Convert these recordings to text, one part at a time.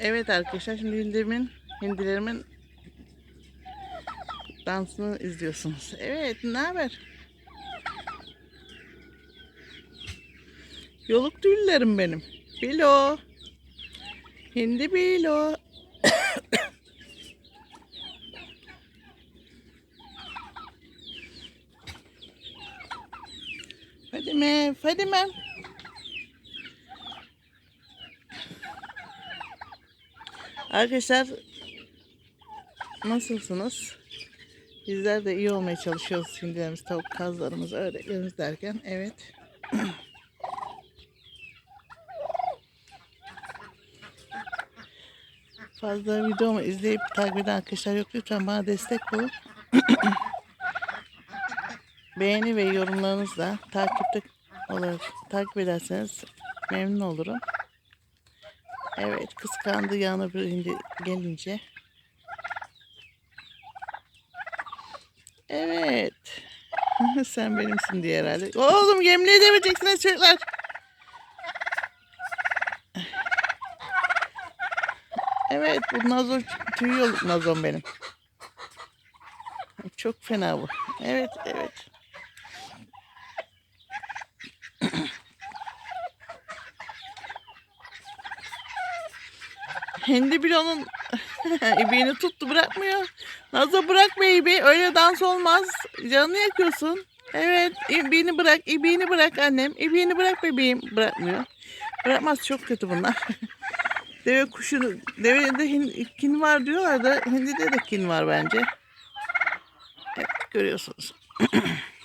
Evet arkadaşlar şimdi hindirimin, hindilerimin dansını izliyorsunuz. Evet ne haber? Yoluk tüylerim benim. Bilo. Hindi bilo. Fadime, Fadime. Arkadaşlar nasılsınız? Bizler de iyi olmaya çalışıyoruz şimdilerimiz, tavuk kazlarımız, ördeklerimiz derken. Evet. Fazla videomu izleyip takip eden arkadaşlar yok. Lütfen bana destek olun. Beğeni ve yorumlarınızla takipte olur. Takip ederseniz memnun olurum. Evet kıskandı bir hindi gelince. Evet. Sen benimsin diye herhalde. Oğlum yemin edemeyeceksiniz çocuklar. Evet bu nazo tüy yoluk nazom benim. Çok fena bu. Evet evet. Hindi bir onun ibiğini tuttu bırakmıyor. Nazo bırak baby öyle dans olmaz. Canını yakıyorsun. Evet ibiğini bırak ibiğini bırak annem. ibiğini bırak bebeğim. Bırakmıyor. Bırakmaz çok kötü bunlar. Deve kuşunu, devede hin, kin var diyorlar da hindide de kin var bence. Evet görüyorsunuz.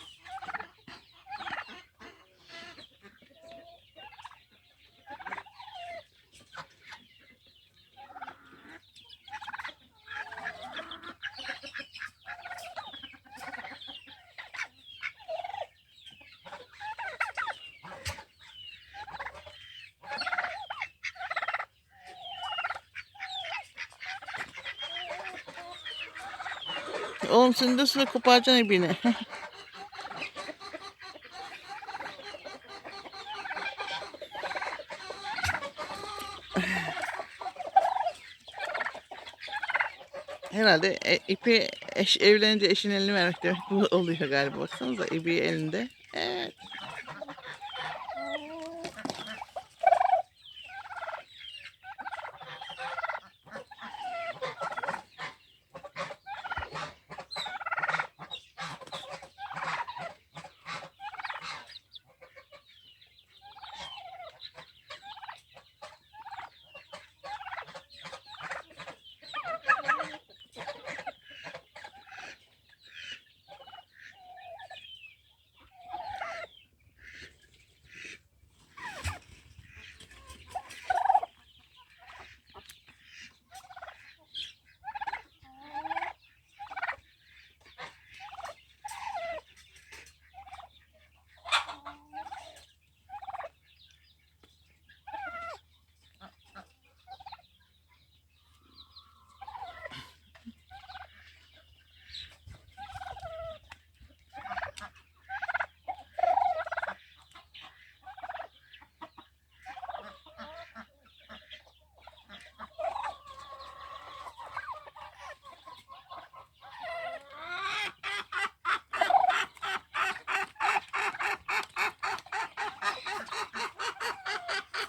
Oğlum sen de sıra koparacaksın ibini. Herhalde e, ipi eş, evlenince eşin elini vermek demek bu oluyor galiba. Baksanıza ipi elinde.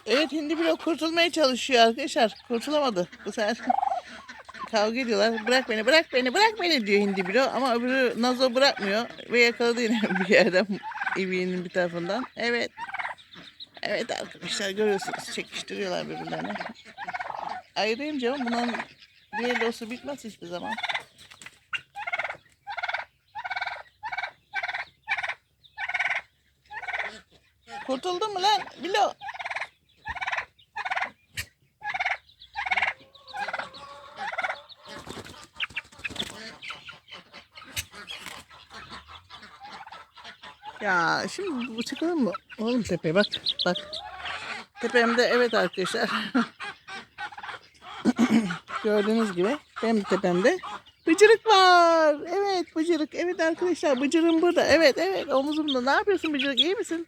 Evet hindi bile kurtulmaya çalışıyor arkadaşlar. Kurtulamadı bu sefer. Kavga ediyorlar. Bırak beni, bırak beni, bırak beni diyor hindi bilo. Ama öbürü Nazo bırakmıyor. Ve yakaladı yine bir yerden ibiğinin bir tarafından. Evet. Evet arkadaşlar görüyorsunuz. Çekiştiriyorlar birbirlerini. Ayırayım canım. Bunun diğer dostu bitmez hiçbir zaman. Kurtuldun mu lan? Bilo. Ya şimdi bu çıkalım mı? Oğlum tepeye bak. Bak. Tepemde evet arkadaşlar. Gördüğünüz gibi benim tepemde bıcırık var. Evet bıcırık. Evet arkadaşlar bıcırım burada. Evet evet omuzumda. Ne yapıyorsun bıcırık? İyi misin?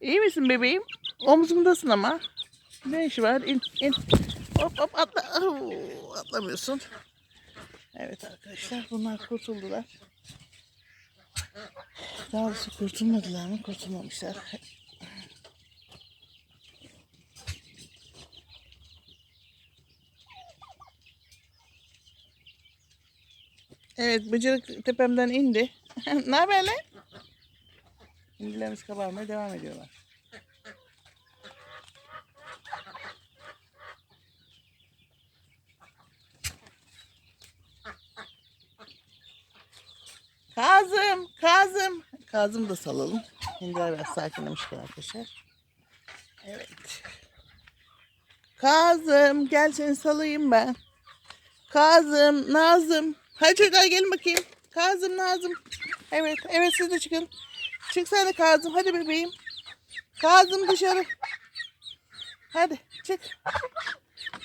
İyi misin bebeğim? Omzumdasın ama. Ne işi var? İn in. Hop hop atla. Oo, atlamıyorsun. Evet arkadaşlar bunlar kurtuldular. Doğrusu kurtulmadılar mı? Kurtulmamışlar. Evet bıcırık tepemden indi. ne haber lan? Hindilerimiz kabarmaya devam ediyorlar. Kazım, Kazım. Kazım da salalım. Hindiler biraz sakinlemişken arkadaşlar. Evet. Kazım, gel seni salayım ben. Kazım, Nazım. Hadi çocuklar gelin bakayım. Kazım, Nazım. Evet, evet siz de çıkın. Çık sen de Kazım. Hadi bebeğim. Kazım dışarı. Hadi çık.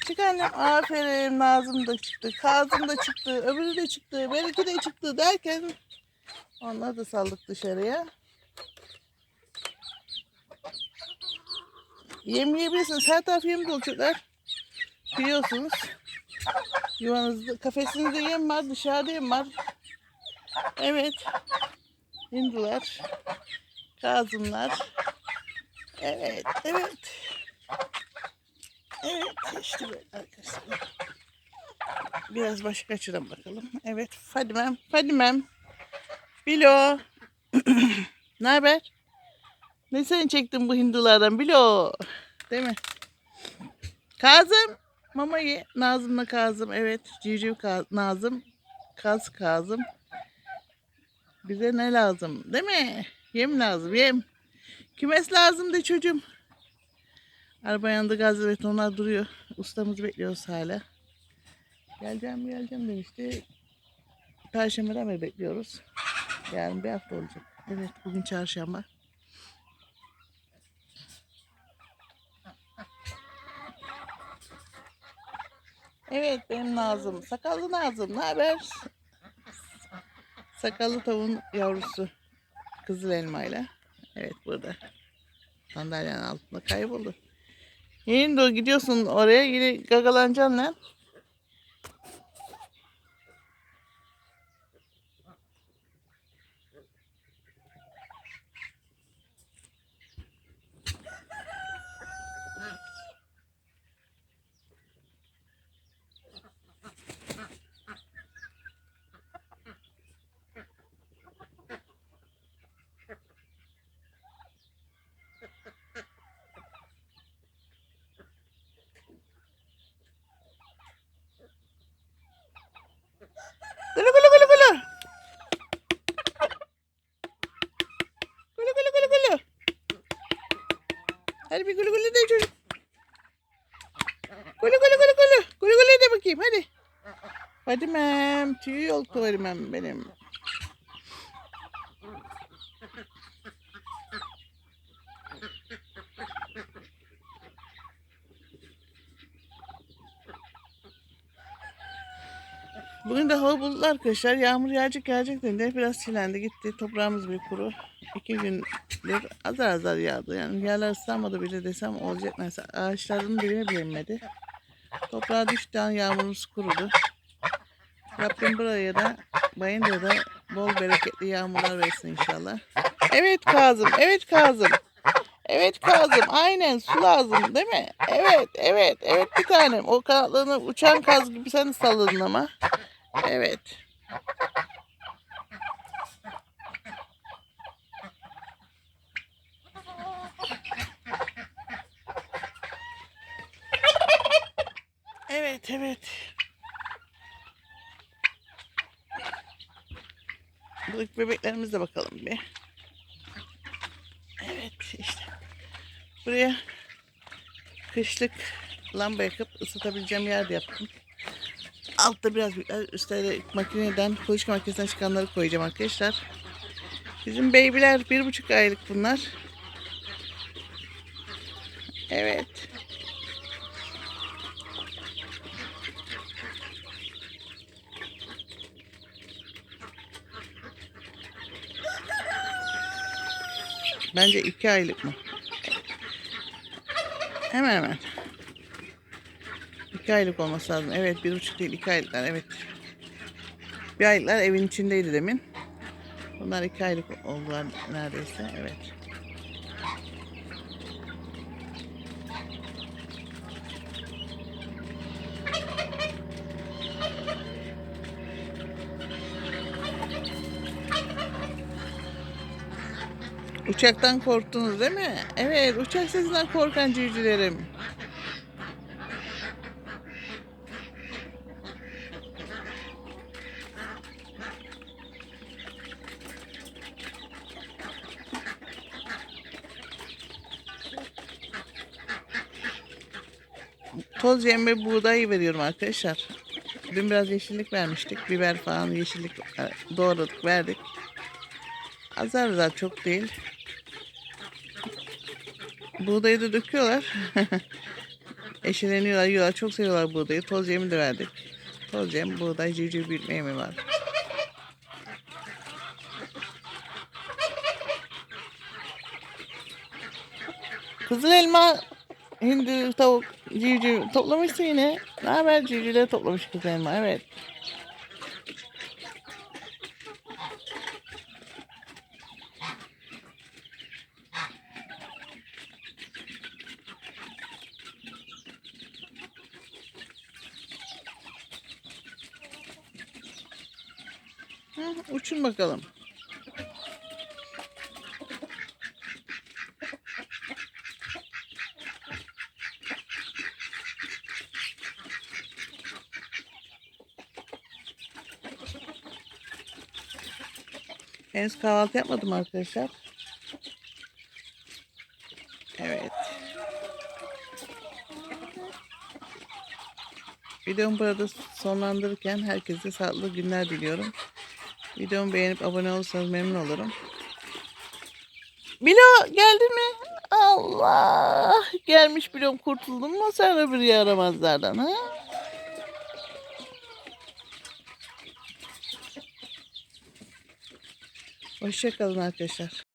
Çık annem. Aferin. Nazım da çıktı. Kazım da çıktı. Öbürü de çıktı. Belki de çıktı derken onları da saldık dışarıya. Yem yiyebilirsiniz. Her taraf yem dolu çocuklar. Biliyorsunuz. Yuvanızda, kafesinizde yem var. Dışarıda yem var. Evet. Hindular. Kazımlar. Evet. Evet. Evet. işte böyle arkadaşlar. Biraz başka açıdan bakalım. Evet. Fadimem. Fadimem. Bilo. ne haber? Ne sen çektin bu hindulardan Bilo? Değil mi? Kazım. Mama ye. Nazım'la Kazım. Evet. Civciv Ka- Nazım. Kaz Kazım. Bize ne lazım? Değil mi? Yem lazım. Yem. Kümes lazım de çocuğum. Araba yanında gaz betonlar duruyor. Ustamızı bekliyoruz hala. Geleceğim geleceğim demişti. Perşembeden beri bekliyoruz. Yarın bir hafta olacak. Evet bugün çarşamba. Evet benim Nazım. Sakallı Nazım. Ne haber? Sakallı tavuğun yavrusu. Kızıl elmayla. Evet burada. Sandalyenin altında kayboldu. Yeni de gidiyorsun oraya yine gagalanacaksın lan. Hadi bir gulu gulu de çocuk. Gulu gulu gulu gulu. Gulu gulu de bakayım hadi. Hadi mem. Tüy yoltu var mem benim. Bugün de hava bulutlu arkadaşlar. Yağmur yağacak yağacak dedi. Biraz çilendi gitti. Toprağımız bir kuru. İki gündür azar azar yağdı. Yani yerler ıslanmadı bile desem olacak. Mesela ağaçların bile inmedi. Toprağa düştü an yağmurumuz kurudu. Rabbim buraya da Bayındır'a da bol bereketli yağmurlar versin inşallah. Evet Kazım, evet Kazım. Evet Kazım, aynen su lazım değil mi? Evet, evet, evet bir tanem. O kanatlarını uçan kaz gibi sen salladın ama. Evet. Evet, evet. Buradaki bebeklerimize bakalım bir. Evet işte. Buraya kışlık lamba yakıp ısıtabileceğim yer yaptım. Altta biraz büyükler, üstte de makineden, kuluçka makinesinden çıkanları koyacağım arkadaşlar. Bizim beybiler bir buçuk aylık bunlar. Evet. Bence iki aylık mı? Hemen hemen. İki aylık olması lazım. Evet bir buçuk değil iki aylıklar evet. Bir aylıklar evin içindeydi demin. Bunlar iki aylık oldular neredeyse evet. Uçaktan korktunuz değil mi? Evet, uçak sesinden korkan civcivlerim. Toz yem ve buğday veriyorum arkadaşlar. Dün biraz yeşillik vermiştik. Biber falan yeşillik e, doğradık verdik. Azar azar çok değil. Buğdayı da döküyorlar. Eşeleniyorlar, yiyorlar. Çok seviyorlar buğdayı. Toz yemi de verdik. Toz yem, buğday, civciv büyütme yemi var. Kızıl elma, hindi, tavuk, civciv toplamışsın yine. Ne haber civcivleri toplamış kızıl elma, evet. Uçun bakalım. Henüz kahvaltı yapmadım arkadaşlar. Evet. Videomu burada sonlandırırken herkese sağlıklı günler diliyorum. Videomu beğenip abone olursanız memnun olurum. Bilo geldin mi? Allah! Gelmiş Bilom kurtuldun mu sen öbür yaramazlardan ha? Hoşçakalın arkadaşlar.